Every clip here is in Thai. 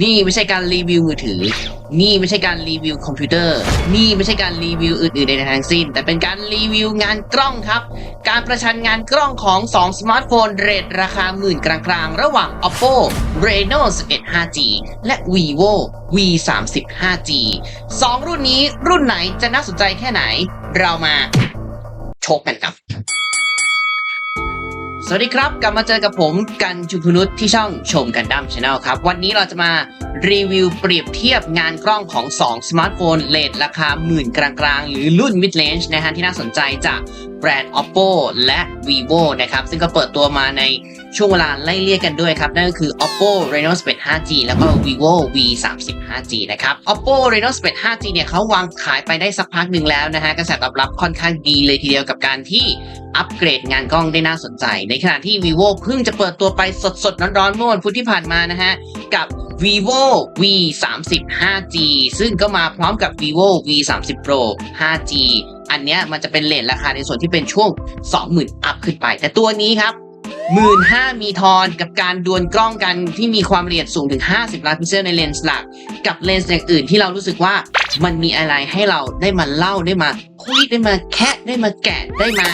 นี่ไม่ใช่การรีวิวมือถือ นี่ไม่ใช่การรีวิวคอมพิวเตอร์ นี่ไม่ใช่การรีวิวอื่นๆใดๆทั้งสิ้น แต่เป็นการรีวิวงานกล้องครับ การประชันงานกล้องของ 2 สมาร์ทโฟนเรทราคาหมื่นกลางๆ ระหว่าง Oppo Reno 11 5G และ Vivo V 30 5G สองรุ่นนี้รุ่นไหนจะน่าสนใจแค่ไหน เรามาชกกันครับ สวัสดีครับ กลับมาเจอกับผมกันจุพนุษที่ช่องชมกันดั้มชาแนลครับ วันนี้เราจะมารีวิวเปรียบเทียบงานกล้องของ 2 สมาร์ทโฟนเลทราคาหมื่นกลางๆ หรือรุ่น mid range นะฮะที่น่าสนใจจากแบรนด์ Oppo และ Vivo นะครับ ซึ่งก็เปิดตัวมาใน ช่วงเวลาไล่เลี่ยกันด้วยครับ นั่นก็คือ Oppo Reno 11 5G แล้วก็ Vivo V 30 5G นะครับ Oppo Reno 11 5G เนี่ยเขาวางขายไปได้สักพักหนึ่งแล้วนะฮะกระแสตอบรับค่อนข้างดีเลยทีเดียวกับการที่อัปเกรดงานกล้องได้น่าสนใจ ในขณะที่ vivo เพิ่งจะเปิดตัวไปสดๆ ร้อนๆเมื่อวันพุธที่ผ่านมานะฮะ กับ vivo v 3 0 5g ซึ่งก็มาพร้อมกับ vivo v 3 0 pro 5g อันเนี้ยมันจะเป็นเลทราคาในส่วนที่เป็นช่วง 20,000 อัพขึ้นไป แต่ตัวนี้ครับ หมื่นห้ามีทอนกับการดวลกล้องกันที่มีความละเอียดสูงถึง 50 ล้านพิกเซลในเลนส์หลัก กับเลนส์อย่างอื่นที่เรารู้สึกว่ามันมีอะไรให้เราได้มาเล่าได้มาคุยได้มาแคะได้มาแกะได้มา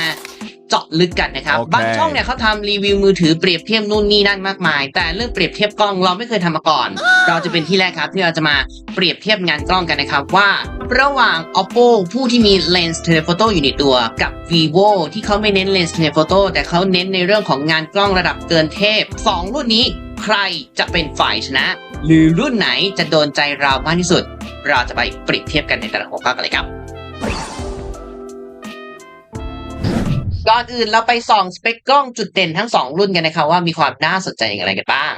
เจาะลึกกันนะครับโอเคบางช่องเนี่ยเขาทำรีวิวมือถือเปรียบเทียบนู่นนี่นั่นมากมาย แต่เรื่องเปรียบเทียบกล้องเราไม่เคยทำมาก่อน เราจะเป็นที่แรกครับที่เราจะมาเปรียบเทียบงานกล้องกันนะครับว่า ระหว่าง oppo ผู้ที่มีเลนส์เทเลโฟโต้อยู่ในตัวกับ vivo ที่เขาไม่เน้นเลนส์เทเลโฟโต้แต่เขาเน้นในเรื่องของงานกล้องระดับเกินเทพสองรุ่นนี้ใครจะเป็นฝ่ายชนะ หรือรุ่นไหนจะโดนใจเรามากที่สุด เราจะไปเปรียบเทียบกันในแต่ละหัวข้อกันเลยครับ ก่อนอื่นเราไปส่องสเปคกล้องจุดเด่นทั้ง 2 รุ่นกันนะครับว่ามีความน่าสนใจอย่างไรกันบ้าง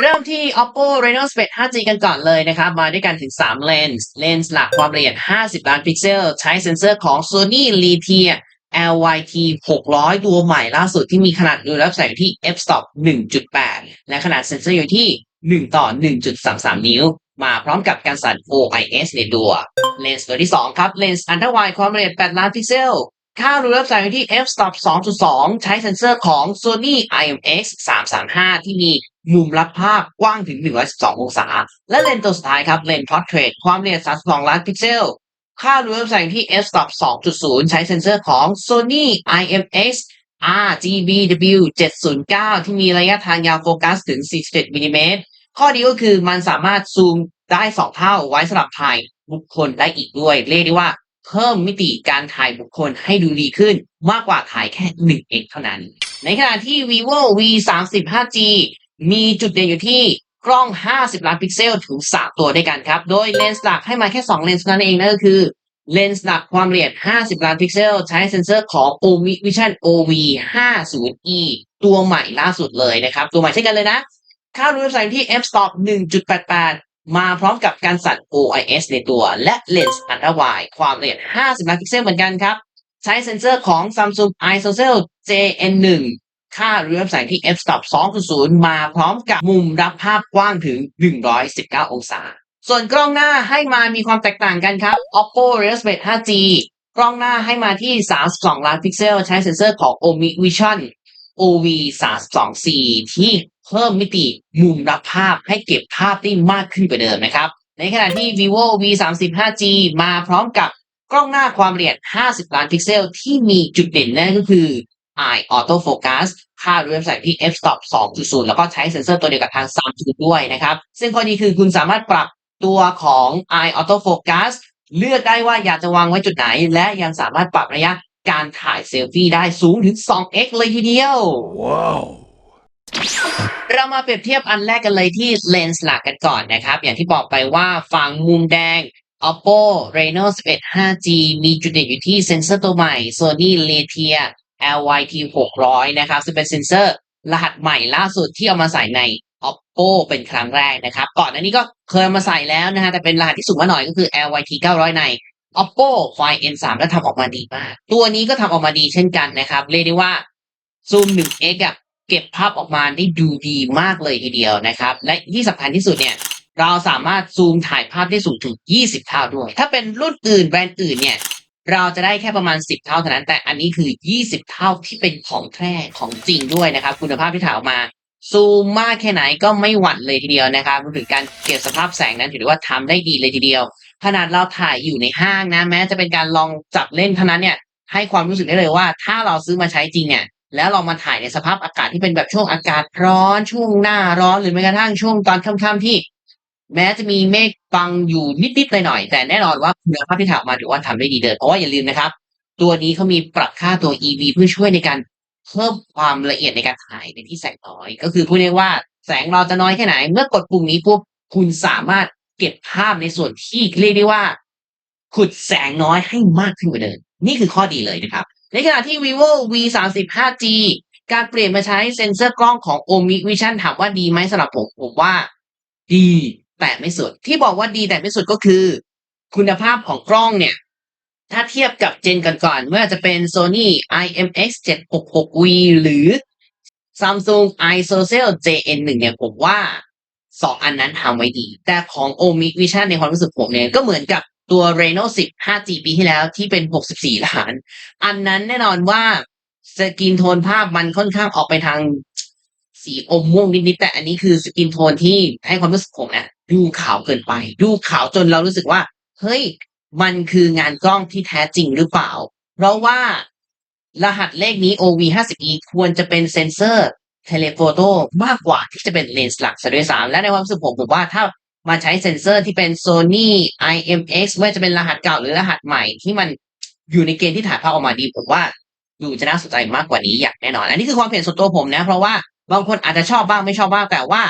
เริ่มที่ Oppo Reno 11 5G กันก่อนเลยนะครับ มาด้วยกันถึง 3 เลนส์ เลนส์หลักความละเอียด 50 ล้านพิกเซล ใช้เซ็นเซอร์ของ Sony Letia LYT 600 ตัวใหม่ล่าสุดที่มีขนาดดูรับแสงอยู่ที่ f-stop 1.8 และขนาดเซ็นเซอร์อยู่ที่ 1 ต่อ 1.33 นิ้ว มาพร้อมกับการสั่น OIS ในตัว เลนส์ตัวที่ 2 ครับ เลนส์อัน r ร์ไวความละเอียด 8 ล้านพิกเซล ค่ารูรับแสงอยู่ที่ f-stop 2.2 ใช้เซ็นเซอร์ของ Sony IMX 335 ที่มีมุมรับภาพกว้างถึง 112 องศา และเลนส์ตัวสุดท้ายครับเลนส์ Portrait ความละเอียด 32 ล้านพิกเซล ค่ารูรับแสงที่ f-stop 2.0 ใช้เซ็นเซอร์ของ Sony IMX RGBW 709 ที่มีระยะทางยาวโฟกัสถึง 47มิลลิเมตร ข้อดีก็คือมันสามารถซูมได้ 2 เท่าไว้สำหรับถ่ายบุคคลได้อีกด้วย เรียกได้ว่า เพิ่มมิติการถ่ายบุคคลให้ดูดีขึ้น มากกว่าถ่ายแค่ 1x เท่านั้น ในขณะที่ vivo v 3 0 5g มีจุดเด่นอยู่ที่กล้อง 50 ล้านพิกเซลถึง 3 ตัวด้วยกันครับ โดยเลนส์หลักให้มาแค่ 2 เลนส์นั้นเองนั่นก็คือเลนส์หลักความละเอียด 50 ล้านพิกเซล ใช้เซ็นเซอร์ของ OV Vision OV 50e ตัวใหม่ล่าสุดเลยนะครับ ตัวใหม่เช่นกันเลยนะค่ารู้รับแสงที่ f-stop 1.88 มาพร้อมกับการสั่น OIS ในตัว และเลนส์อันตราไวความละเอียด 50 ล้านพิกเซลเหมือนกันครับ ใช้เซ็นเซอร์ของ Samsung ISOCELL JN1 ค่ารูรับแสงที่ f-stop 2.0 มาพร้อมกับมุมรับภาพกว้างถึง 119 องศา ส่วนกล้องหน้าให้มามีความแตกต่างกันครับ Oppo Reno 11 5G กล้องหน้าให้มาที่ 32 ล้านพิกเซล ใช้เซ็นเซอร์ของ OMI Vision OV 32 C ที่ เพิ่มมิติมุมรับภาพให้เก็บภาพได้มากขึ้นกว่าเดิมนะครับ ในขณะที่ vivo v 3 0 5g มาพร้อมกับกล้องหน้าความละเอียด 50 ล้านพิกเซล ที่มีจุดเด่นนั่นก็คือ Eye Auto Focus ค่าเรือนแสงที่ f-stop 2.0 แล้วก็ใช้เซ็นเซอร์ตัวเดียวกับทาง Samsung ด้วยนะครับ ซึ่งข้อดีคือคุณสามารถปรับตัวของ Eye Auto Focus เลือกได้ว่าอยากจะวางไว้จุดไหน และยังสามารถปรับระยะการถ่ายเซลฟี่ได้สูงถึง 2x เลยทีเดียว Wow. เรามาเปรียบเทียบอันแรกกันเลยที่เลนส์หลักกันก่อนนะครับ อย่างที่บอกไปว่าฝั่งมุมแดง Oppo Reno 11 5G มีจุดเด่นอยู่ที่เซ็นเซอร์ตัวใหม่ Sony Letia LYT 600 นะครับซึ่งเป็นเซ็นเซอร์รหัสใหม่ล่าสุดที่เอามาใส่ใน Oppo เป็นครั้งแรกนะครับ ก่อนหน้านี้ก็เคยมาใส่แล้วนะฮะแต่เป็นรหัสที่สูงมาหน่อยก็คือ LYT 900 ใน Oppo Find N3 แล้วทำออกมาดีมาก ตัวนี้ก็ทำออกมาดีเช่นกันนะครับ เรียกได้ว่าซูม 1x อะ เก็บภาพออกมาได้ดูดีมากเลยทีเดียวนะครับ และที่สำคัญที่สุดเนี่ยเราสามารถซูมถ่ายภาพได้สูงถึง 20 เท่าด้วย ถ้าเป็นรุ่นอื่นแบรนด์อื่นเนี่ยเราจะได้แค่ประมาณ 10 เท่าเท่านั้น แต่อันนี้คือ 20 เท่าที่เป็นของแท้ของจริงด้วยนะครับ คุณภาพที่ถ่ายออกมาซูมมากแค่ไหนก็ไม่หวั่นเลยทีเดียวนะครับรวมถึงการเก็บสภาพแสงนั้นถือว่าทำได้ดีเลยทีเดียว ขนาดเราถ่ายอยู่ในห้างนะแม้จะเป็นการลองจับเล่นเท่านั้นเนี่ยให้ความรู้สึกได้เลยว่า ถ้าเราซื้อมาใช้จริงเนี่ย แล้วเรามาถ่ายในสภาพอากาศที่เป็นแบบช่วงอากาศร้อนช่วงหน้าร้อนหรือแม้กระทั่งช่วงตอนค่ำๆที่ แม้จะมีเมฆบังอยู่นิดๆหน่อยๆแต่แน่นอนว่าคุณภาพที่ถ่ายออกมาถือว่าทำได้ดีเดินเพราะว่าอย่าลืมนะครับ ตัวนี้เขามีปรับค่าตัว EV เพื่อช่วยในการเพิ่มความละเอียดในการถ่ายในที่แสงน้อย ก็คือพูดง่ายว่าแสงเราจะน้อยแค่ไหน เมื่อกดปุ่มนี้ปุ๊บคุณสามารถเก็บภาพในส่วนที่เรียกได้ว่า ขุดแสงน้อยให้มากขึ้นกว่าเดิมนี่คือข้อดีเลยนะครับ ในขณะที่ vivo v 3 5g การเปลี่ยนมาใช้เซ็นเซอร์กล้องของ omic vision ถามว่าดีไหมสำหรับผมผมว่า ดีแต่ไม่สุด ที่บอกว่าดีแต่ไม่สุดก็คือ คุณภาพของกล้องเนี่ย ถ้าเทียบกับเจนก่อนๆเมื่อจะเป็น Sony IMX 766V หรือ Samsung ISOCELL JN1 เนี่ยผมว่าสองอันนั้นทำไว้ดี แต่ของ Omic Vision ในความรู้สึกผมเนี่ยก็เหมือนกับ ตัว Reno 10 5G ปีที่แล้วที่เป็น 64 ล้าน อันนั้นแน่นอนว่าสกินโทนภาพมันค่อนข้างออกไปทางสีอมม่วงนิดๆแต่อันนี้คือสกินโทนที่ให้ความรู้สึกผมเนี่ยดูขาวเกินไป ดูขาวจนเรารู้สึกว่า เฮ้ย มันคืองานกล้องที่แท้จริงหรือเปล่า เพราะว่ารหัสเลขนี้ OV50E ควรจะเป็นเซนเซอร์เทเลโฟโตมากกว่าที่จะเป็นเลนส์หลักซะด้วยซ้ำและในความรู้สึกผมผมว่าถ้า มาใช้เซนเซอร์ที่เป็น Sony IMX ไม่ว่าจะเป็นรหัสเก่าหรือรหัสใหม่ที่มันอยู่ในเกณฑ์ที่ถ่ายภาพออกมาดีผมว่าดูจะน่าสนใจมากกว่านี้อย่างแน่นอน อันนี้คือความเห็นส่วนตัวผมนะ เพราะว่าบางคนอาจจะชอบบ้างไม่ชอบบ้างแต่ว่า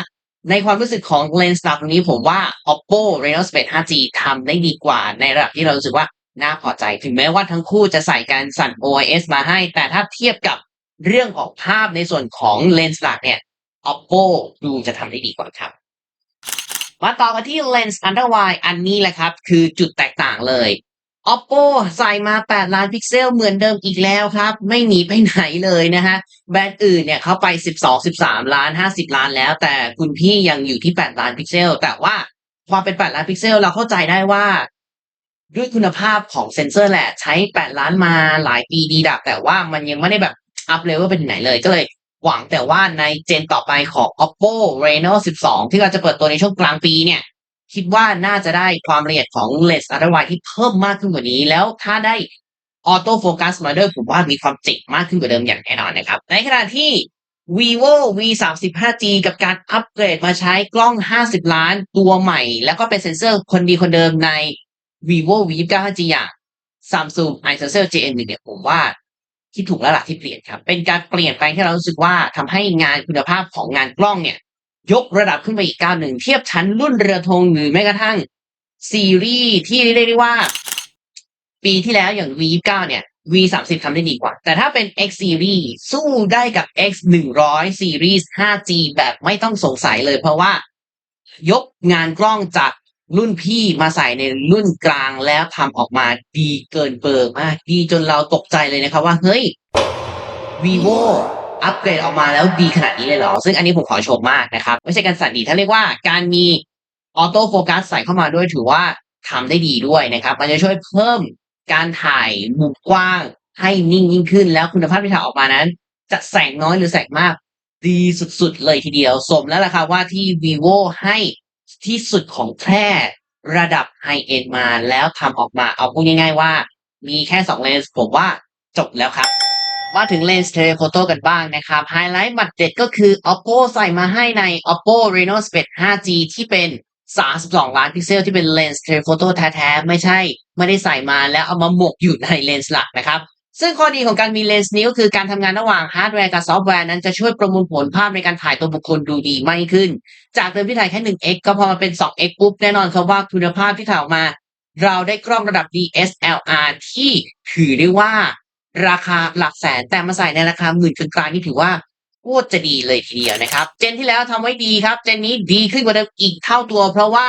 ในความรู้สึกของเลนส์หลักตรงนี้ผมว่า Oppo Reno Space 5G ทำได้ดีกว่าในระดับที่เรารู้สึกว่าน่าพอใจ ถึงแม้ว่าทั้งคู่จะใส่การสั่น OIS มาให้ แต่ถ้าเทียบกับเรื่องของภาพในส่วนของเลนส์หลักเนี่ย Oppo ดูจะทำได้ดีกว่าครับ มาต่อกันที่เลนส์ Under Wide อันนี้แหละครับ คือจุดแตกต่างเลย Oppo ใส่มา 8 ล้านพิกเซลเหมือนเดิมอีกแล้วครับ ไม่หนีไปไหนเลยนะฮะ แบรนด์อื่นเนี่ยเขาไป 12 13 ล้าน 50 ล้านแล้ว แต่คุณพี่ยังอยู่ที่ 8 ล้านพิกเซล แต่ว่าความเป็น 8 ล้านพิกเซลเราเข้าใจได้ว่า ด้วยคุณภาพของเซนเซอร์แหละ ใช้ 8 ล้านมาหลายปีดีดับ แต่ว่ามันยังไม่ได้แบบอัพเลเวลเป็นไหนเลยก็เลย หวังแต่ว่าในเจนต่อไปของ Oppo Reno 12 ที่เราจะเปิดตัวในช่วงกลางปีเนี่ยคิดว่าน่าจะได้ความละเอียดของเลนส์อัลตร้าไวที่เพิ่มมากขึ้นกว่านี้ แล้วถ้าได้ออโต้โฟกัสมาด้วยผมว่ามีความเจ๋งมากขึ้นกว่าเดิมอย่างแน่นอนนะครับ ในขณะที่ vivo v 3 5 g กับการอัปเกรดมาใช้กล้อง 50 ล้านตัวใหม่ แล้วก็เป็นเซ็นเซอร์คนดีคนเดิมใน vivo v 2 5 g อย่าง Samsung ISOCELL JN1 เนี่ยผมว่า ที่ถูกแล้วล่ะที่เปลี่ยนครับ เป็นการเปลี่ยนแปลงที่เรารู้สึกว่าทำให้งานคุณภาพของงานกล้องเนี่ย ยกระดับขึ้นไปอีกก้าวหนึ่งเทียบชั้นรุ่นเรือธงหรือแม้กระทั่งซีรีส์ที่เรียกได้ว่า ปีที่แล้วอย่าง V29 เนี่ย V30 ทำได้ดีกว่า แต่ถ้าเป็น X Series สู้ได้กับ X 100 Series 5G แบบไม่ต้องสงสัยเลยเพราะว่ายกงานกล้องจาก รุ่นพี่มาใส่ในรุ่นกลางแล้วทำออกมาดีเกินเบอร์มาก ดีจนเราตกใจเลยนะครับว่า เฮ้ย vivo อัปเกรดออกมาแล้วดีขนาดนี้เลยเหรอ ซึ่งอันนี้ผมขอชมมากนะครับ ไม่ใช่การสั่นดีถ้าเรียกว่าการมีออโต้โฟกัสใส่เข้ามาด้วยถือว่าทำได้ดีด้วยนะครับ มันจะช่วยเพิ่มการถ่ายมุมกว้างให้นิ่งยิ่งขึ้น แล้วคุณภาพที่ถ่ายออกมานั้น จะแสงน้อยหรือแสงมาก ดีสุดๆเลยทีเดียว สมแล้วล่ะครับว่าที่ vivo ให้ ที่สุดของแค่ระดับไฮเอ็นมาแล้วทำออกมาเอาพูดง่าย ๆ ว่า มีแค่สองเลนส์ผมว่าจบแล้วครับ มาถึงเลนส์เทเลโฟโต้กันบ้างนะครับไฮไลท์บัดเด็ดก็คือ Oppo ใส่มาให้ใน Oppo Reno s p e c 5G ที่เป็น 32 ล้านพิกเซลที่เป็นเลนส์เทเลโฟโต้แท้ๆ ไม่ใช่ ไม่ได้ใส่มาแล้วเอามาหมกอยู่ในเลนส์หลักนะครับ ซึ่งข้อดีของการมีเลนส์นี้ก็คือการทำงานระหว่างฮาร์ดแวร์กับซอฟต์แวร์นั้นจะช่วยประมวลผลภาพในการถ่ายตัวบุคคลดูดีมากขึ้น จากเดิมที่ถ่ายแค่ 1x ก็พอมาเป็น 2x ปุ๊บแน่นอนครับว่าคุณภาพที่ถ่ายออกมา เราได้กล้องระดับ DSLR ที่ถือได้ว่าราคาหลักแสนแต่มาใส่ในราคาหมื่นกลางๆนี่ถือว่าโคตรจะดีเลยทีเดียวนะครับ เจนที่แล้วทำไว้ดีครับ เจนนี้ดีขึ้นกว่าเดิมอีกเท่าตัว เพราะว่า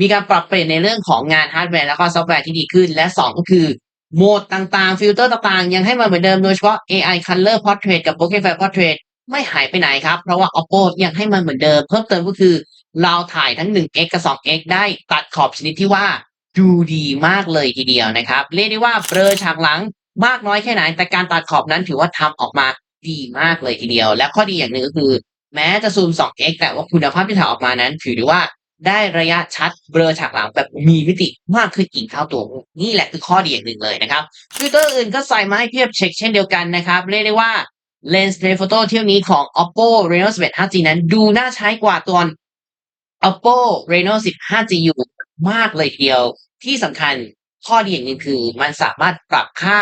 มีการปรับเปลี่ยนในเรื่องของงานฮาร์ดแวร์แล้วก็ซอฟต์แวร์ที่ดีขึ้น และ 2 ก็คือ โหมดต่างๆ ฟิลเตอร์ต่างๆ ยังให้มาเหมือนเดิมโดยเฉพาะ AI Color Portrait กับ Bokeh File Portrait ไม่หายไปไหนครับ เพราะว่า Oppo ยังให้มันเหมือนเดิม เพิ่มเติมก็คือ เราถ่ายทั้ง 1x กับ 2x ได้ตัดขอบชนิดที่ว่าดูดีมากเลยทีเดียวนะครับ เรียกได้ว่าเบลอฉากหลังมากน้อยแค่ไหน แต่การตัดขอบนั้นถือว่าทำออกมาดีมากเลยทีเดียว และข้อดีอย่างหนึ่งก็คือ แม้จะซูม 2x แต่ว่าคุณภาพที่ถ่ายออกมานั้น ถือได้ว่า ได้ระยะชัดเบลอฉากหลังแบบมีมิติมากขึ้นอีกเท่าตัว นี่แหละคือข้อดีอย่างหนึ่งเลยนะครับฟิลเตอร์อื่นก็ใส่มาให้เพียบเช็คเช่นเดียวกันนะครับ เรียกได้ว่าเลนส์ telephoto เที่ยวนี้ของ oppo reno 11 5g นั้นดูน่าใช้กว่าตัว oppo reno 10 5g อยู่มากเลยทีเดียว ที่สำคัญข้อดีอย่างหนึ่งคือมันสามารถปรับค่า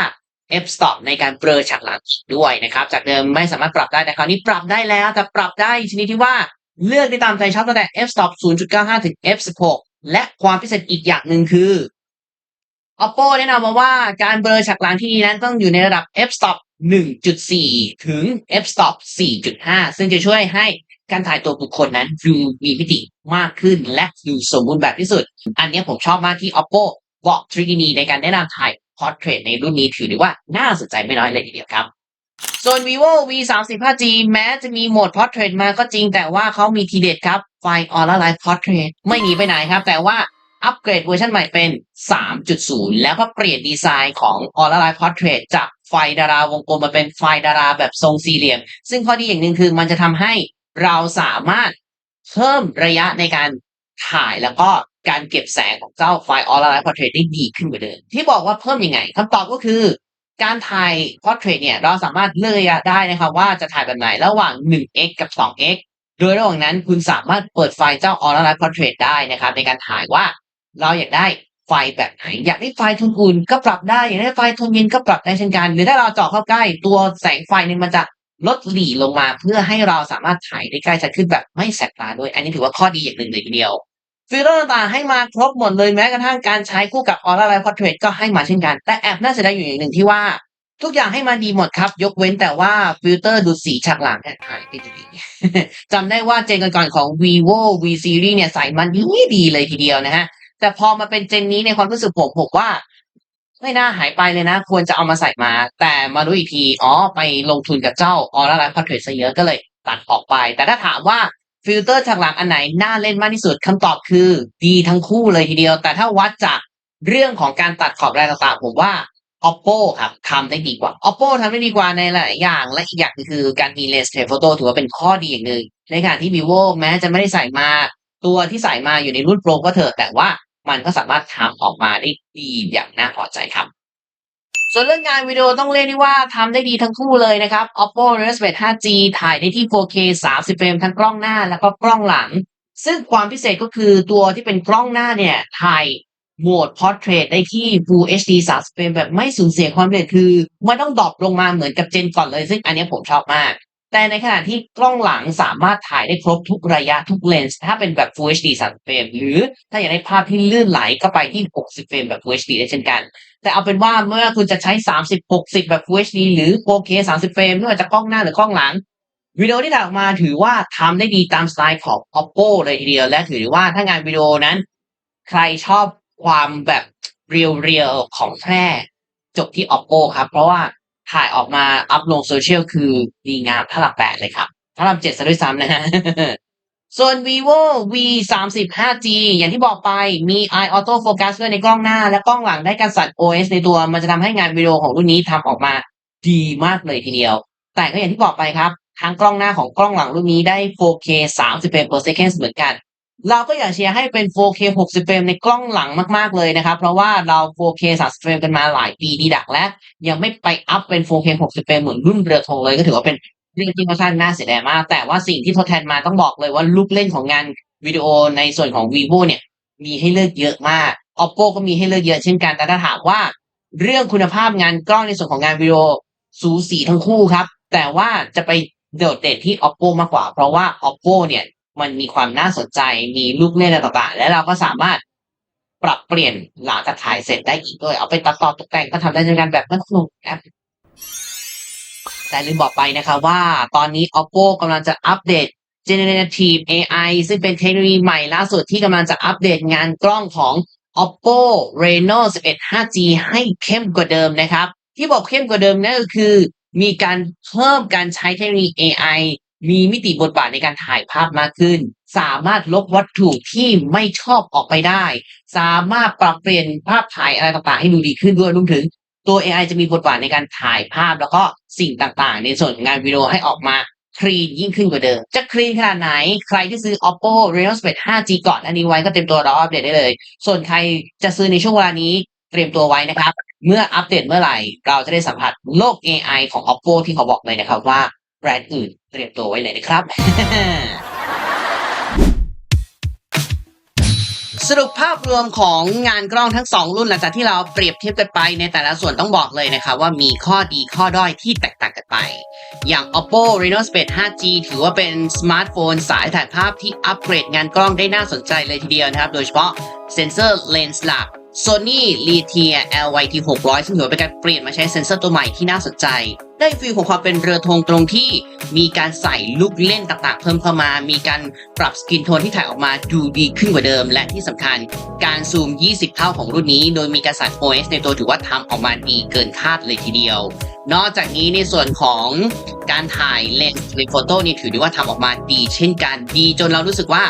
f stop ในการเบลอฉากหลังด้วยนะครับ จากเดิมไม่สามารถปรับได้แต่คราวนี้ปรับได้แล้วแต่ปรับได้ชนิดที่ว่า เลือกได้ตามใจชอบตั้งแต่ f stop 0.95 ถึง f 16และความพิเศษอีกอย่างหนึ่งคือ oppo แนะนำมาว่าการเบลอฉากหลังที่ดีนั้นต้องอยู่ในระดับ f stop 1.4 ถึง f stop 4.5 ซึ่งจะช่วยให้การถ่ายตัวบุคคลนั้นดูมีมิติมากขึ้นและดูสมบูรณ์แบบที่สุด อันนี้ผมชอบมากที่ oppo บอกทริคนี้ในการแนะนำถ่าย portrait ในรุ่นนี้ถือได้ว่าน่าสนใจไม่น้อยเลยทีเดียวครับ ส่วน vivo v 3 5 g แม้จะมีโหมด portrait มาก็จริงแต่ว่าเขามีทีเด็ดครับ ไฟ aura light portrait ไม่หนีไปไหนครับ แต่ว่าอัปเกรดเวอร์ชันใหม่เป็น 3.0 แล้วก็เปลี่ยนดีไซน์ของ aura light portrait จากไฟดาราวงกลมมาเป็นไฟดาราแบบทรงสี่เหลี่ยม ซึ่งข้อดีอย่างหนึ่งคือมันจะทำให้เราสามารถเพิ่มระยะในการถ่ายแล้วก็การเก็บแสงของเจ้าไฟล์ Aura Light Portrait ได้ดีขึ้นกว่าเดิมที่บอกว่าเพิ่มยังไงคำตอบก็คือ การถ่าย Portrait เนี่ยเราสามารถเลือกได้นะครับว่าจะถ่ายแบบไหนระหว่าง 1x กับ 2x โดยระหว่างนั้นคุณสามารถเปิดไฟล์เจ้า Aura Light Portrait ได้นะครับ ในการถ่ายว่าเราอยากได้ไฟแบบไหน อยากได้ไฟโทนอุ่นก็ปรับได้ อยากได้ไฟโทนเย็นก็ปรับได้เช่นกัน หรือถ้าเราเจาะเข้าใกล้ ตัวแสงไฟเนี่ยมันจะลดหลีลงมาเพื่อให้เราสามารถถ่ายได้ใกล้ชัดขึ้นแบบไม่แสบตาด้วย อันนี้ถือว่าข้อดีอย่างหนึ่งเลยทีเดียว ฟิลเตอร์ต่างๆให้มาครบหมดเลยแม้กระทั่งการใช้คู่กับ Aura Light Portrait ก็ให้มาเช่นกัน แต่แอบน่าเสียดายอยู่อย่างหนึ่งที่ว่า ทุกอย่างให้มาดีหมดครับ ยกเว้นแต่ว่าฟิลเตอร์ดูสีฉากหลังเนี่ยหายไปดีจำได้ว่าเจนก่อนๆของ vivo v series เนี่ยใส่มันดีดีเลยทีเดียวนะฮะแต่พอมาเป็นเจนนี้ในความรู้สึกผมผมว่า ไม่น่าหายไปเลยนะ ควรจะเอามาใส่มา แต่มารู้อีกทีอ๋อไปลงทุนกับเจ้า Aura Light Portrait ซะเยอะก็เลยตัดออกไป แต่ถ้าถามว่า ฟิลเตอร์ฉากหลังอันไหนน่าเล่นมากที่สุดคำตอบคือ ดีทั้งคู่เลยทีเดียว แต่ถ้าวัดจากเรื่องของการตัดขอบอะไรต่างๆ ผมว่า oppo ครับทำได้ดีกว่า oppo ทำได้ดีกว่าในหลายอย่าง และอีกอย่างคือการมีเลนส์เทเลโฟโต้ถือว่าเป็นข้อดีอย่างหนึ่งในขณะที่ vivo แม้จะไม่ได้ใส่มาตัวที่ใส่มาอยู่ในรุ่น pro ก็เถอะแต่ว่ามันก็สามารถทำออกมาได้ดีอย่างน่าพอใจครับ ส่วนเรื่องงานวิดีโอต้องเรียกได้ว่าทำได้ดีทั้งคู่เลยนะครับ Oppo Reno 11 5G ถ่ายได้ที่ 4K 30 เฟรมทั้งกล้องหน้าแล้วก็กล้องหลัง ซึ่งความพิเศษก็คือตัวที่เป็นกล้องหน้าเนี่ยถ่ายโหมด Portrait ได้ที่ Full HD 30 เฟรมแบบไม่สูญเสียความละเอียดคือ ไม่ต้องดรอปลงมาเหมือนกับเจนก่อนเลย ซึ่งอันนี้ผมชอบมาก แต่ในขณะที่กล้องหลังสามารถถ่ายได้ครบทุกระยะทุกเลนส์ถ้าเป็นแบบ Full HD 30เฟรมหรือถ้าอยากได้ภาพที่ลื่นไหลก็ไปที่ 60เฟรมแบบ Full HD ได้เช่นกัน แต่เอาเป็นว่าเมื่อคุณจะใช้ 30 60 แบบ Full HD หรือ 4K 30เฟรมไม่ว่าจะกล้องหน้าหรือกล้องหลังวิดีโอที่ถ่ายออกมาถือว่าทำได้ดีตามสไตล์ของ Oppo เลยทีเดียวและถือว่าถ้างานวิดีโอนั้น ใครชอบความแบบเรียวๆของแท้จบที่ Oppo ครับ เพราะว่า ถ่ายออกมาอัพลงโซเชียลคือดีงามถ้าหลับแปดเลยครับถ้าหลับเจ็ดซะด้วยซ้ำนะฮะส่วน vivo v 3 0 5g อย่างที่บอกไปมี eye auto focus ด้วยในกล้องหน้า และกล้องหลังได้การสั่น OS ในตัวมันจะทำให้งานวิดีโอของรุ่นนี้ทำออกมาดีมากเลยทีเดียว แต่ก็อย่างที่บอกไปครับ ทั้งกล้องหน้าของกล้องหลังรุ่นนี้ได้ 4K 30 เฟรม per second เหมือนกัน เราก็อยากเชียร์ให้เป็น 4K 60 เฟรมในกล้องหลังมาก ๆ เลยนะครับ เพราะว่าเรา 4K 30 เฟรมกันมาหลายปีดีดักแล้ว ยังไม่ไปอัพเป็น 4K 60 เฟรมเหมือนรุ่นเรือธงเลยก็ถือว่าเป็นเรื่องที่ค่อนข้างน่าเสียดายมาก แต่ว่าสิ่งที่ทดแทนมาต้องบอกเลยว่าลูกเล่นของงานวิดีโอในส่วนของ vivo เนี่ย มีให้เลือกเยอะมาก oppo ก็มีให้เลือกเยอะเช่นกัน แต่ถ้าถามว่า เรื่องคุณภาพงานกล้องในส่วนของงานวิดีโอสูสีทั้งคู่ครับ แต่ว่าจะไปโดดเด่นที่ oppo มากกว่า เพราะว่า oppo เนี่ย มันมีความน่าสนใจมีลูกเล่นอะไรต่างๆ และเราก็สามารถปรับเปลี่ยนหลังจากถ่ายเสร็จได้อีกด้วยเอาไปตัดต่อตกแต่งก็ทำได้เช่นกันแบบไม่ต้องลงแอปแต่ลืมบอกไปนะคะว่าตอนนี้ oppo กำลังจะอัปเดต generative AI ซึ่งเป็นเทคโนโลยีใหม่ล่าสุดที่กำลังจะอัปเดตงานกล้องของ oppo reno 11 5g ให้เข้มกว่าเดิมนะครับ ที่บอกเข้มกว่าเดิมนั่นก็คือ มีการเพิ่มการใช้เทคโนโลยี AI มีมิติบทบาทในการถ่ายภาพมากขึ้น สามารถลบวัตถุที่ไม่ชอบออกไปได้ สามารถปรับเปลี่ยนภาพถ่ายอะไรต่างๆ ให้ดูดีขึ้นด้วยรวมถึงตัว AI จะมีบทบาทในการถ่ายภาพแล้วก็สิ่งต่างๆ ในส่วนงานวิดีโอให้ออกมาคลีนยิ่งขึ้นกว่าเดิม จะคลีนขนาดไหน ใครที่ซื้อ oppo reno 11 5g ก่อนอันนี้ไว้ก็เตรียมตัวรออัปเดตได้เลย ส่วนใครจะซื้อในช่วงเวลานี้เตรียมตัวไว้นะครับ เมื่ออัปเดตเมื่อไหร่ เราจะได้สัมผัสโลก AI ของ oppo ที่เขาบอกเลยนะครับว่า แบรนด์อื่นเตรียมตัวไว้เลยนะครับ สรุปภาพรวมของงานกล้องทั้ง 2 รุ่นหลังจากที่เราเปรียบเทียบกันไปในแต่ละส่วนต้องบอกเลยนะครับว่ามีข้อดีข้อด้อยที่แตกต่างกันไป อย่าง oppo reno space 5g ถือว่าเป็นสมาร์ทโฟนสายถ่ายภาพที่อัปเกรดงานกล้องได้น่าสนใจเลยทีเดียวนะครับ โดยเฉพาะเซนเซอร์เลนส์หลัก Sony Litia LYT 600 ซึ่งถือว่าเป็นการเปลี่ยนมาใช้เซนเซอร์ตัวใหม่ที่น่าสนใจ ได้ฟีลของความเป็นเรือธงตรงที่มีการใส่ลูกเล่นต่างๆ เพิ่มเข้ามา มีการปรับสกินโทนที่ถ่ายออกมาดูดีขึ้นกว่าเดิม และที่สำคัญการซูม 20 เท่าของรุ่นนี้ โดยมีการใส่ OS ในตัวถือว่าทำออกมาดีเกินคาดเลยทีเดียว นอกจากนี้ในส่วนของการถ่ายเลนส์ในโฟโต้นี่ถือได้ว่าทำออกมาดี เช่นกันดีจนเรารู้สึกว่า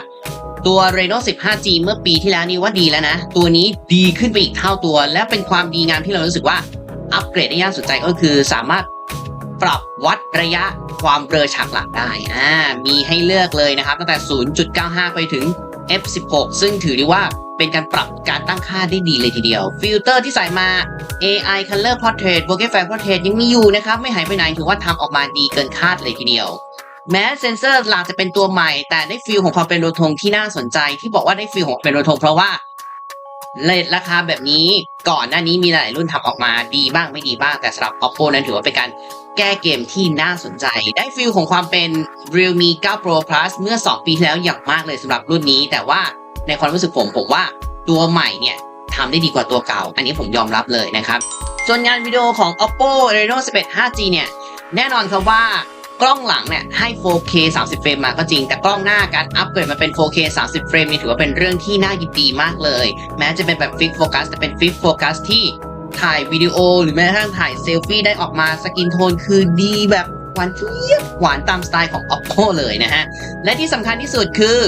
ตัว Reno 15G เมื่อปีที่แล้วนี่ว่าดีแล้วนะ ตัวนี้ดีขึ้นไปอีกเท่าตัว และเป็นความดีงามที่เรารู้สึกว่าอัปเกรดได้ย่าสนใจก็คือสามารถปรับวัดระยะความเบลอฉากหลังได้อ่ามีให้เลือกเลยนะครับ ตั้งแต่ 0.95 ไปถึง f16 ซึ่งถือได้ว่าเป็นการปรับการตั้งค่าได้ดีเลยทีเดียว ฟิลเตอร์ที่ใส่มา AI Color Portrait Bokeh Fan Portrait ยังมีอยู่นะครับ ไม่หายไปไหนถือว่าทำออกมาดีเกินคาดเลยทีเดียว แม้เซนเซอร์หลักจะเป็นตัวใหม่ แต่ได้ฟีลของความเป็นโรทงที่น่าสนใจ ที่บอกว่าได้ฟีลของเป็นโรทงเพราะว่าเลทราคาแบบนี้ก่อนหน้านี้มีหลายรุ่นทำออกมาดีบ้างไม่ดีบ้าง แต่สำหรับ Oppo นั้นถือว่าเป็นการแก้เกมที่น่าสนใจ ได้ฟีลของความเป็น Realme 9 Pro Plus เมื่อ 2 ปีที่แล้วอย่างมากเลยสำหรับรุ่นนี้ แต่ว่าในความรู้สึกผมผมว่าตัวใหม่เนี่ยทำได้ดีกว่าตัวเก่า อันนี้ผมยอมรับเลยนะครับ ส่วนงานวิดีโอของ Oppo Reno 11 5G เนี่ยแน่นอนครับว่า กล้องหลังเนี่ยให้ 4K 30 เฟรมมาก็จริง แต่กล้องหน้าการอัปเกรดมาเป็น 4K 30 เฟรมนี่ถือว่าเป็นเรื่องที่น่ายินดีมากเลย แม้จะเป็นแบบฟิกโฟกัสแต่เป็นฟิกโฟกัสที่ถ่ายวิดีโอหรือแม้กระทั่งถ่ายเซลฟี่ได้ออกมาสกินโทนคือดีแบบหวานเจี๊ยบหวานตามสไตล์ของ Oppo เลยนะฮะ และที่สำคัญที่สุดคือ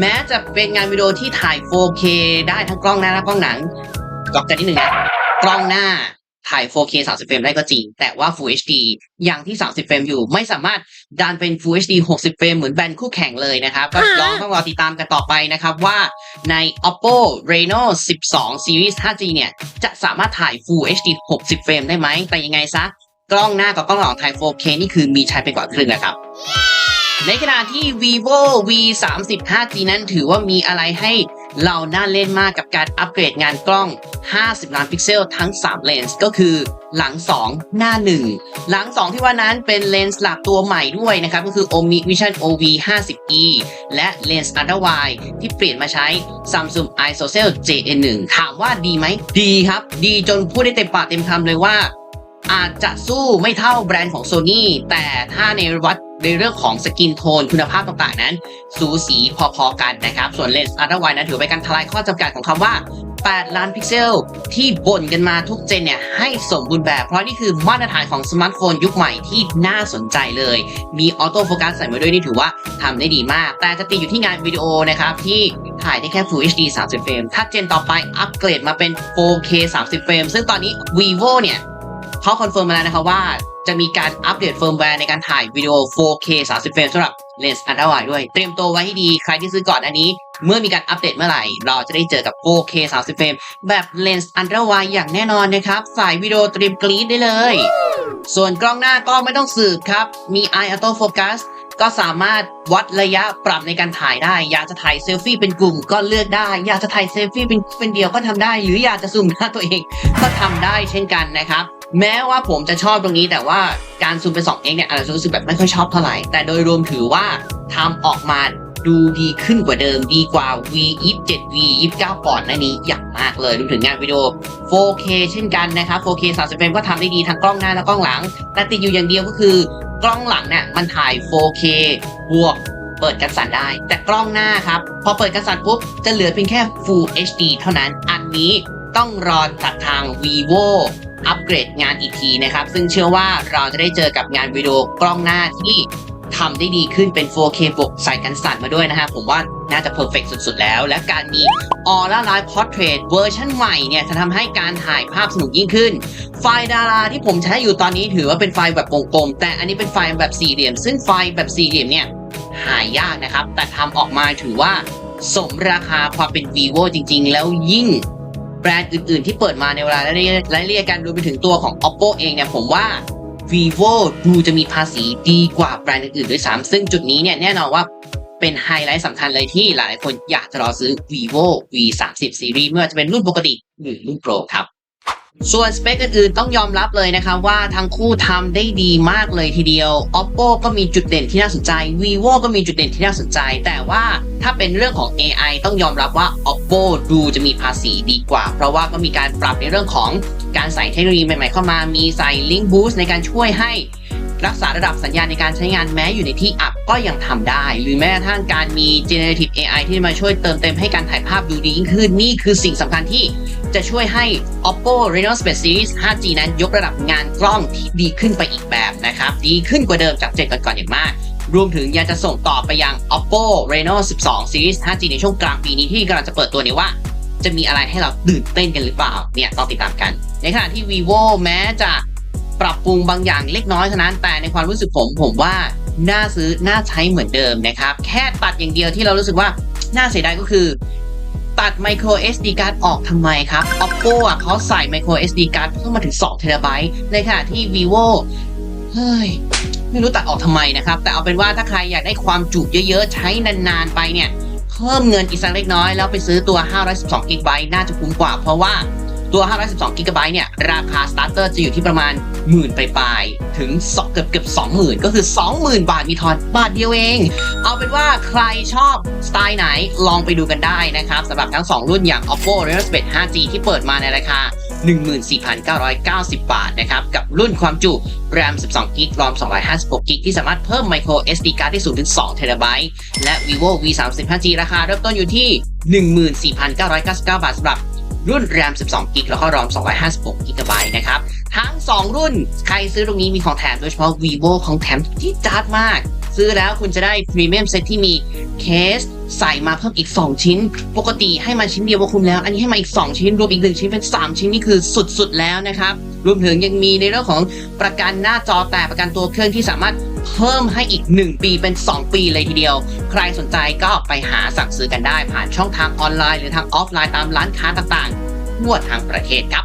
แม้จะเป็นงานวิดีโอที่ถ่าย 4K ได้ทั้งกล้องหน้าและกล้องหนังกลับกันนิดหนึ่งนะกล้องหน้า ถ่าย 4K 30เฟรมได้ก็จริง แต่ว่า Full HD ยังที่ 30เฟรมอยู่ ไม่สามารถดันเป็น Full HD 60เฟรมเหมือนแบรนด์คู่แข่งเลยนะครับ ก็ลองต้องรอติดตามกันต่อไปนะครับว่าใน Oppo Reno 12 Series 5G เนี่ยจะสามารถถ่าย Full HD 60เฟรมได้ไหม แต่ยังไงซะ กล้องหน้ากับกล้องหลังถ่าย 4K นี่คือมีใช้ไปกว่าครึ่งแล้วครับในขณะที่ vivo v 3 0 5g นั้นถือว่ามีอะไรให้ เราน่าเล่นมากกับการอัปเกรดงานกล้อง 50 ล้านพิกเซลทั้ง 3 เลนส์ก็คือหลัง 2 หน้า 1 หลัง 2 ที่ว่านั้นเป็นเลนส์หลักตัวใหม่ด้วยนะครับ ก็คือ Omni Vision OV 50e และเลนส์ Ultra Wide ที่เปลี่ยนมาใช้ Samsung ISOCELL JN1 ถามว่าดีไหม ดีครับ ดีจนพูดได้เต็มปากเต็มคำเลยว่า อาจจะสู้ไม่เท่าแบรนด์ของ Sony แต่ถ้าในวัดในเรื่องของสกินโทนคุณภาพต่างๆนั้น สูสีพอๆกันนะครับ ส่วนเลนส์อัลตร้าไวนั้นถือเป็นการทลายข้อจำกัดของคำว่า 8 ล้านพิกเซล ที่บ่นกันมาทุกเจนเนี่ย ให้สมบูรณ์แบบ เพราะนี่คือมาตรฐานของสมาร์ทโฟนยุคใหม่ที่น่าสนใจเลย มีออโต้โฟกัสใส่มาด้วยนี่ถือว่าทำได้ดีมาก แต่จะติดอยู่ที่งานวิดีโอนะครับที่ถ่ายได้แค่ Full HD 30 เฟรมถ้าเจนต่อไปอัปเกรดมาเป็น 4K 30 เฟรมซึ่งตอนนี้ vivo เนี่ย เขาคอนเฟิร์มมาแล้วนะครับว่าจะมีการอัปเดตเฟิร์มแวร์ในการถ่ายวิดีโอ 4K 30เฟรมสำหรับเลนส์อัลตร้าไวด้วย เตรียมตัวไว้ให้ดีใครที่ซื้อก่อนอันนี้ เมื่อมีการอัปเดตเมื่อไหร่ เราจะได้เจอกับ 4K 30เฟรมแบบเลนส์อัลตร้าไวอย่างแน่นอนนะครับ สายวิดีโอเตรียมกรี๊ดได้เลย ส่วนกล้องหน้าก็ไม่ต้องสืบครับ มี Eye Auto Focus ก็สามารถวัดระยะปรับในการถ่ายได้ อยากจะถ่ายเซลฟี่เป็นกลุ่มก็เลือกได้ อยากจะถ่ายเซลฟี่เป็นเป็นเดียวก็ทำได้ หรืออยากจะซูมหน้าตัวเองก็ทำได้เช่นกันนะครับ แม้ว่าผมจะชอบตรงนี้แต่ว่าการซูมเป็น 2x เนี่ยอาจจะรู้สึกแบบไม่ค่อยชอบเท่าไหร่ แต่โดยรวมถือว่าทำออกมาดูดีขึ้นกว่าเดิมดีกว่า V 27 V 29ก่อนหน้านี้อย่างมากเลยรวมถึงงานวิดีโอ 4K เช่นกันนะครับ 4K 30เฟรมก็ทำได้ดีทั้งกล้องหน้าและกล้องหลัง แต่ติดอยู่อย่างเดียวก็คือกล้องหลังเนี่ยมันถ่าย 4K บวกเปิดกันสั่นได้ แต่กล้องหน้าครับ พอเปิดกันสั่นปุ๊บ จะเหลือเพียงแค่ Full HD เท่านั้น อันนี้ต้องรอจากทาง vivo อัปเกรดงานอีกทีนะครับ ซึ่งเชื่อว่าเราจะได้เจอกับงานวิดีโอกล้องหน้าที่ทำได้ดีขึ้นเป็น 4K บวกใส่กันสั่นมาด้วยนะฮะ ผมว่าน่าจะเพอร์เฟกสุดๆแล้ว และการมี Aura Live Portrait เวอร์ชันใหม่เนี่ย จะทำให้การถ่ายภาพสนุกยิ่งขึ้น ไฟล์ดาราที่ผมใช้อยู่ตอนนี้ถือว่าเป็นไฟล์แบบกลมๆแต่อันนี้เป็นไฟล์แบบสี่เหลี่ยม ซึ่งไฟล์แบบสี่เหลี่ยมเนี่ย หายากนะครับ แต่ทำออกมาถือว่าสมราคาความเป็น vivo จริง ๆ แล้วยิ่ง แบรนด์อื่น ๆ ที่เปิดมาในเวลาไล่ไล่เรียกกันรวมไปถึงตัวของ oppo เองเนี่ยผมว่า vivo ดูจะมีภาษีดีกว่าแบรนด์อื่นๆด้วยซ้ำซึ่งจุดนี้เนี่ยแน่นอนว่าเป็นไฮไลท์สำคัญเลยที่หลายคนอยากจะรอซื้อ vivo v 3 0 series ไม่ว่าจะเป็นรุ่นปกติหรือรุ่นโปรครับ ส่วนสเปคอื่นๆต้องยอมรับเลยนะครับว่าทั้งคู่ทำได้ดีมากเลยทีเดียว oppo ก็มีจุดเด่นที่น่าสนใจ vivo ก็มีจุดเด่นที่น่าสนใจ แต่ว่าถ้าเป็นเรื่องของ AI ต้องยอมรับว่า oppo ดูจะมีภาษีดีกว่า เพราะว่าก็มีการปรับในเรื่องของการใส่เทคโนโลยีใหม่ๆเข้ามา มีใส่ link boost ในการช่วยให้ รักษาระดับสัญญาณในการใช้งานแม้อยู่ในที่อับก็ยังทำได้ หรือแม้กระทั่งการมี generative AI ที่มาช่วยเติมเต็มให้การถ่ายภาพดูดียิ่งขึ้น นี่คือสิ่งสำคัญที่จะช่วยให้ oppo reno space series 5g นั้นยกระดับงานกล้องที่ดีขึ้นไปอีกแบบนะครับ ดีขึ้นกว่าเดิมจากเจ็ดก่อนๆอย่างมาก รวมถึงยังจะส่งต่อไปยัง oppo reno 12 series 5g ในช่วงกลางปีนี้ที่กำลังจะเปิดตัวนี้ว่าจะมีอะไรให้เราตื่นเต้นกันหรือเปล่าเนี่ยต้องติดตามกัน ในขณะที่ vivo แม้จะ ปรับปรุงบางอย่างเล็กน้อยเท่านั้น แต่ในความรู้สึกผมผมว่าน่าซื้อน่าใช้เหมือนเดิมนะครับ แค่ตัดอย่างเดียวที่เรารู้สึกว่าน่าเสียดายก็คือ ตัด micro SD card ออกทำไมครับ oppo อะเขาใส่ micro SD card เพิ่มมาถึง2 t b ในขณะที่ vivo เฮ้ย ไม่รู้ตัดออกทำไมนะครับ แต่เอาเป็นว่าถ้าใครอยากได้ความจุเยอะๆ ใช้นานๆไปเนี่ย เพิ่มเงินอีกสักเล็กน้อย แล้วไปซื้อตัว 512 g b น่าจะคุ้มกว่าเพราะว่า ตัว 512 g b เนี่ย ราคาสตาร์เตอร์จะอยู่ที่ประมาณหมื่นปลายๆถึงเกือบเกือบ20,000 ก็คือ 20,000 บาทมีทอนบาทเดียวเอง เอาเป็นว่าใครชอบสไตล์ไหนลองไปดูกันได้นะครับสำหรับทั้ง 2 รุ่นอย่าง oppo reno space 5g ที่เปิดมาในราคา 14,990 บาทนะครับ กับรุ่นความจุ RAM 12 g b ROM 256 g b ที่สามารถเพิ่ม micro SD card ได้สูงถึง 2 t b และ vivo v 3 5 g ราคาเริ่มต้นอยู่ที่ 14,999 บาทสำหรับ รุ่น RAM 12 g b แล้วก็ ROM 256 g b นะครับ ทั้ง 2 รุ่นใครซื้อตรงนี้มีของแถมโดยเฉพาะ vivo ของแถมที่จัดมาก ซื้อแล้วคุณจะได้พรีเมียมเซตที่มีเคสใส่มาเพิ่มอีก 2 ชิ้น ปกติให้มาชิ้นเดียวก็คุ้มแล้ว อันนี้ให้มาอีก 2 ชิ้น รวมอีก 1 ชิ้นเป็น 3 ชิ้นนี่คือสุดๆแล้วนะครับ รวมถึงยังมีในเรื่องของประกันหน้าจอแต่ประกันตัวเครื่องที่สามารถ เพิ่มให้อีก 1 ปีเป็น 2 ปีเลยทีเดียว ใครสนใจก็ไปหาสั่งซื้อกันได้ผ่านช่องทางออนไลน์ หรือทางออฟไลน์ตามร้านค้าต่างๆทั่วทางประเทศครับ